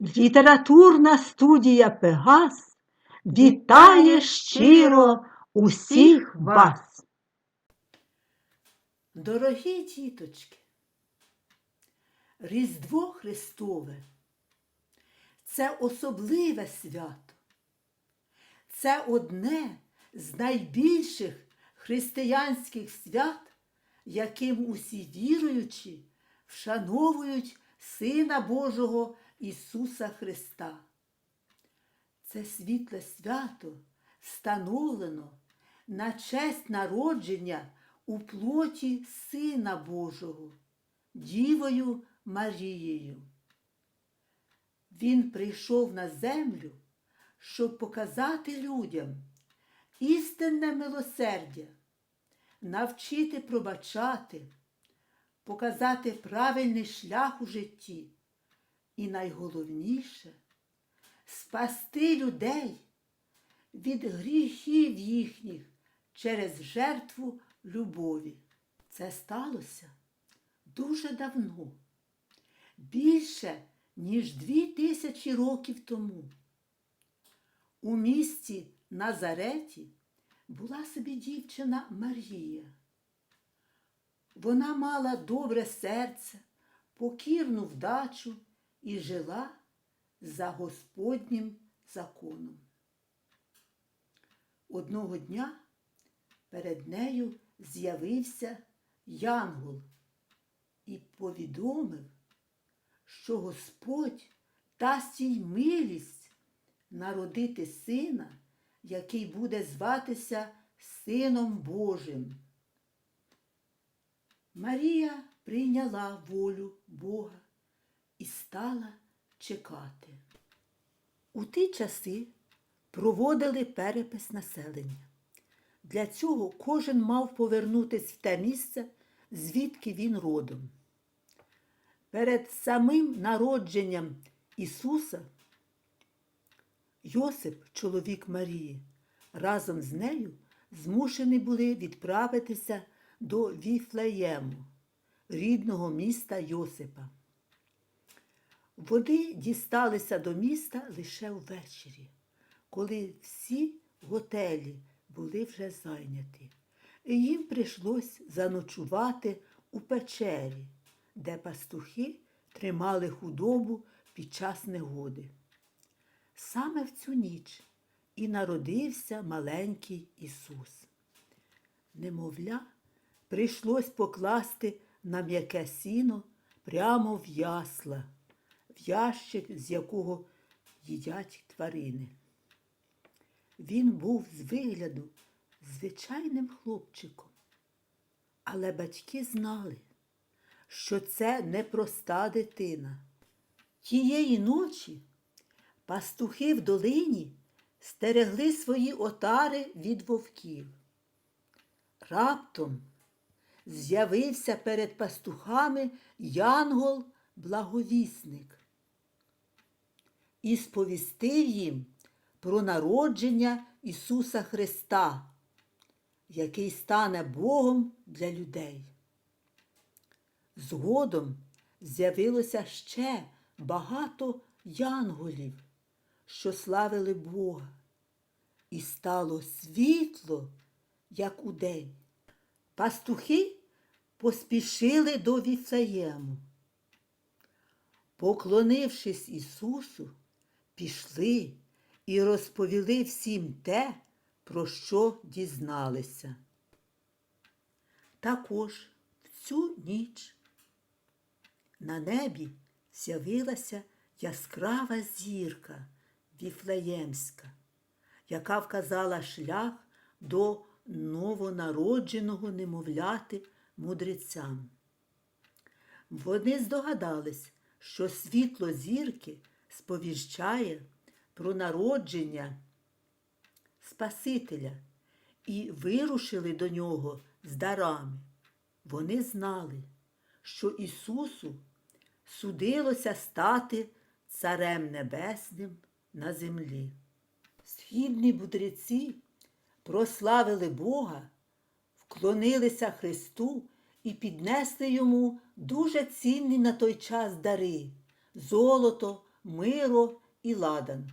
Літературна студія Пегас вітає щиро усіх вас. Дорогі діточки, Різдво Христове це особливе свято. Це одне з найбільших християнських свят, яким усі віруючі вшановують Сина Божого Ісуса Христа. Це світле свято встановлено на честь народження у плоті Сина Божого, Дівою Марією. Він прийшов на землю, щоб показати людям істинне милосердя, навчити пробачати, показати правильний шлях у житті і найголовніше спасти людей від гріхів їхніх через жертву любові. Це сталося дуже давно, більше, ніж дві тисячі років тому. У місті Назареті була собі дівчина Марія. Вона мала добре серце, покірну вдачу і жила за Господнім законом. Одного дня перед нею з'явився Янгол і повідомив, що Господь дасть їй милість народити сина, який буде зватися Сином Божим. Марія прийняла волю Бога і стала чекати. У ті часи проводили перепис населення. Для цього кожен мав повернутися в те місце, звідки він родом. Перед самим народженням Ісуса Йосип, чоловік Марії, разом з нею змушені були відправитися до Віфлеєму, рідного міста Йосипа. Вони дісталися до міста лише ввечері, коли всі готелі були вже зайняті, і їм прийшлось заночувати у печері, де пастухи тримали худобу під час негоди. Саме в цю ніч і народився маленький Ісус. Немовля, прийшлось покласти на м'яке сіно прямо в ясла, ящик, з якого їдять тварини. Він був з вигляду звичайним хлопчиком, але батьки знали, що це непроста дитина. Тієї ночі пастухи в долині стерегли свої отари від вовків. Раптом з'явився перед пастухами янгол благовісник і сповістив їм про народження Ісуса Христа, який стане Богом для людей. Згодом з'явилося ще багато янголів, що славили Бога, і стало світло, як удень. Пастухи поспішили до Віфлеєму. Поклонившись Ісусу, пішли і розповіли всім те, про що дізналися. Також в цю ніч на небі з'явилася яскрава зірка Віфлеємська, яка вказала шлях до новонародженого немовляти мудрецям. Вони здогадались, що світло зірки сповіщає про народження Спасителя і вирушили до нього з дарами. Вони знали, що Ісусу судилося стати Царем Небесним на землі. Східні мудреці прославили Бога, вклонилися Христу і піднесли йому дуже цінні на той час дари золото, миро і ладан.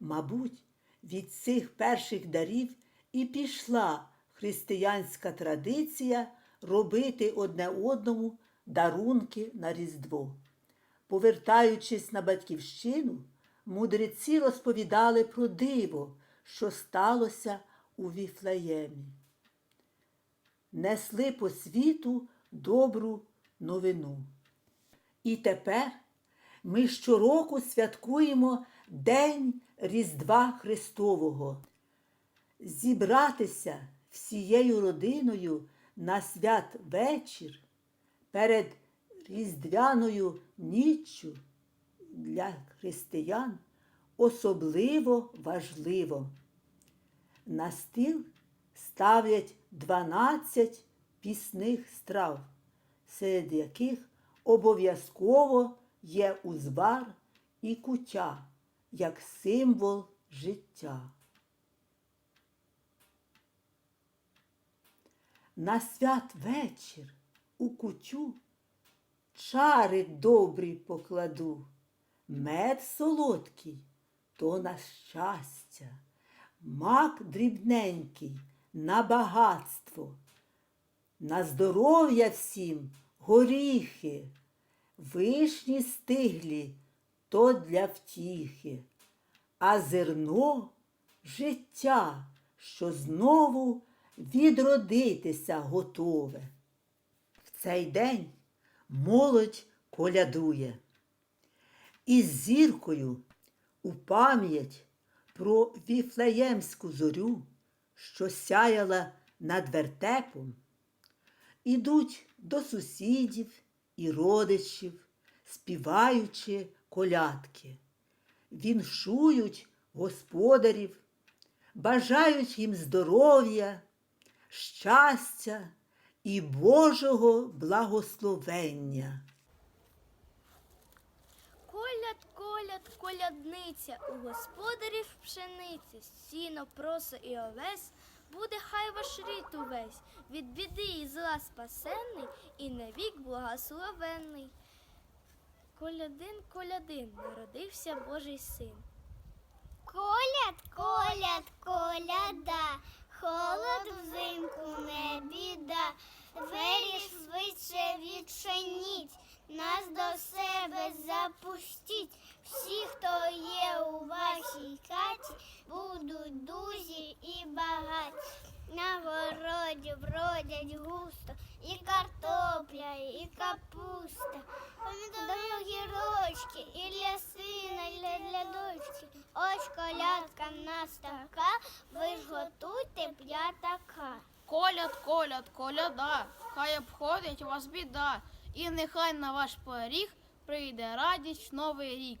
Мабуть, від цих перших дарів і пішла християнська традиція робити одне одному дарунки на Різдво. Повертаючись на батьківщину, мудреці розповідали про диво, що сталося у Віфлеємі. Несли по світу добру новину. І тепер ми щороку святкуємо День Різдва Христового. Зібратися всією родиною на святвечір перед Різдвяною ніччю для християн особливо важливо. На стіл ставлять 12 пісних страв, серед яких обов'язково є узвар і кутя як символ життя. На святвечір у кутю чари добрі покладу, мед солодкий то на щастя, мак дрібненький на багатство, на здоров'я всім горіхи, вишні стиглі то для втіхи, а зерно життя, що знову відродитися готове. В цей день молодь колядує. І зіркою у пам'ять про віфлеємську зорю, що сяяла над вертепом, ідуть до сусідів і родичів, співаючи колядки, віншують господарів, бажають їм здоров'я, щастя і Божого благословення. Коляд, коляд, колядниця, у господарів пшениці, сіно, просо і овес, буде хай ваш рід увесь, від біди і зла спасенний, і навік благословенний. Колядин, колядин, народився Божий син. Коляд, коляд, коляда, холод взимку не біда. Двері швидше відчиніть, нас до себе запустіть. Всі, хто є у вашій хаті, будуть дузі і багаті. На городі вродять густо і картопля, і капуста, помідори, огірочки, і для сина, і для, для дочки. Ось колядка в нас така, ви ж готуйте п'ятака. Коляд, коляд, коляда, хай обходить вас біда, і нехай на ваш поріг прийде радість новий рік.